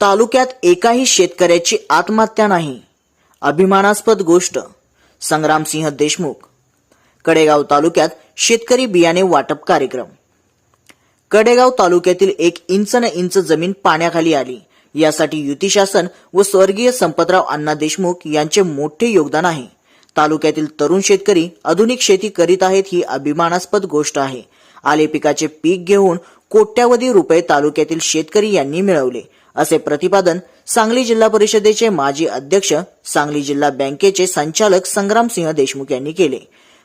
तालुक्यात एकाही शेतकऱ्याची आत्महत्या नाही. अभिमानास्पद गोष्ट. संग्रामसिंह देशमुख. कडेगाव तालुक्यात शेतकरी बियाणे वाटप कार्यक्रम. कडेगाव तालुक्यातील एक इंच न इंच जमीन पाण्याखाली आली. यासाठी युती शासन व स्वर्गीय संपतराव अण्णा देशमुख यांचे मोठे योगदान आहे. तालुक्यातील तरुण शेतकरी आधुनिक शेती करीत आहेत ही अभिमानास्पद गोष्ट आहे. आले पिकाचे पीक घेऊन कोट्यावधी रुपये तालुक्यातील शेतकरी यांनी मिळवले. असे प्रतिपादन सांगली जिल्हा परिषदेचे माजी अध्यक्ष सांगली जिल्हा बँकेचे संचालक संग्रामसिंह देशमुख यांनी केले.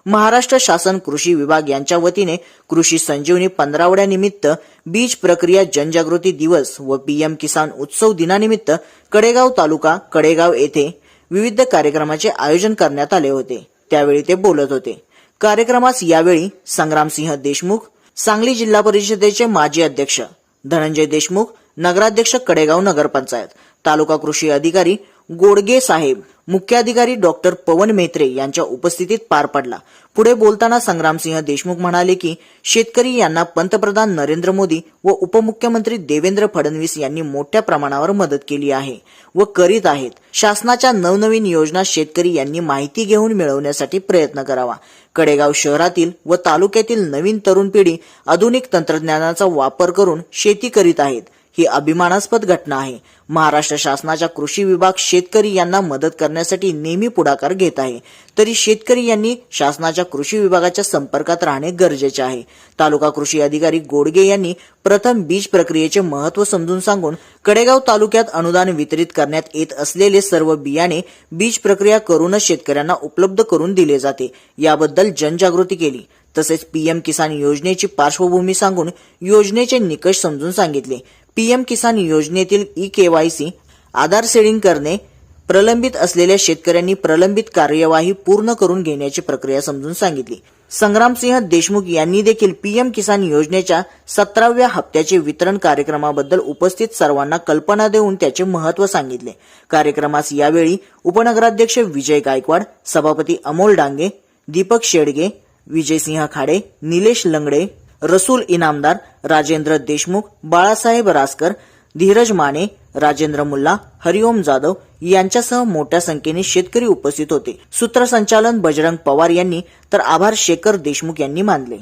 महाराष्ट्र शासन कृषी विभाग यांच्या वतीने कृषी संजीवनी पंधरावड्यानिमित्त बीज प्रक्रिया जनजागृती दिवस व पीएम किसान उत्सव दिनानिमित्त कडेगाव तालुका कडेगाव येथे विविध कार्यक्रमाचे आयोजन करण्यात आले होते. त्यावेळी ते बोलत होते. कार्यक्रमास यावेळी संग्रामसिंह देशमुख सांगली जिल्हा परिषदेचे माजी अध्यक्ष धनंजय देशमुख नगराध्यक्ष कडेगाव नगरपंचायत तालुका कृषी अधिकारी गोडगे साहेब मुख्याधिकारी डॉक्टर पवन मेत्रे यांच्या उपस्थितीत पार पडला. पुढे बोलताना संग्रामसिंह देशमुख म्हणाले की शेतकरी यांना पंतप्रधान नरेंद्र मोदी व उपमुख्यमंत्री देवेंद्र फडणवीस यांनी मोठ्या प्रमाणावर मदत केली आहे व करीत आहेत. शासनाच्या नवनवीन योजना शेतकरी यांनी माहिती घेऊन मिळवण्यासाठी प्रयत्न करावा. कडेगाव शहरातील व तालुक्यातील नवीन तरुण पिढी आधुनिक तंत्रज्ञानाचा वापर करून शेती करीत आहेत. ही अभिमानास्पद घटना आहे. महाराष्ट्र शासनाचा कृषी विभाग शेतकरी यांना मदत करण्यासाठी नेहमी पुढाकार घेत आहे. तरी शेतकरी यांनी शासनाच्या कृषी विभागाच्या संपर्कात राहणे गरजेचे आहे. तालुका कृषी अधिकारी गोडगे यांनी प्रथम बीज प्रक्रियेचे महत्त्व समजून सांगून कडेगाव तालुक्यात अनुदान वितरित करण्यात येत असलेले सर्व बियाणे बीज प्रक्रिया करूनच शेतकऱ्यांना उपलब्ध करून दिले जाते. याबद्दल जनजागृती केली. तसेच पीएम किसान योजनेची पार्श्वभूमी सांगून योजनेचे निकष समजून सांगितले. पीएम किसान योजनेतील ई केवायसी आधार सेडिंग करणे प्रलंबित असलेल्या शेतकऱ्यांनी प्रलंबित कार्यवाही पूर्ण करून घेण्याची प्रक्रिया समजून सांगितली. संग्रामसिंह देशमुख यांनी देखील पीएम किसान योजनेच्या सतराव्या हप्त्याचे वितरण कार्यक्रमाबद्दल उपस्थित सर्वांना कल्पना देऊन त्याचे महत्त्व सांगितले. कार्यक्रमास यावेळी उपनगराध्यक्ष विजय गायकवाड सभापती अमोल डांगे दीपक शेडगे विजयसिंह खाडे निलेश लंगडे रसूल इनामदार राजेंद्र देशमुख बाळासाहेब रासकर धीरज माने राजेंद्र मुल्ला हरिओम जाधव यांच्यासह मोठ्या संख्येने शेतकरी उपस्थित होते. सूत्रसंचालन बजरंग पवार यांनी तर आभार शेखर देशमुख यांनी मानले.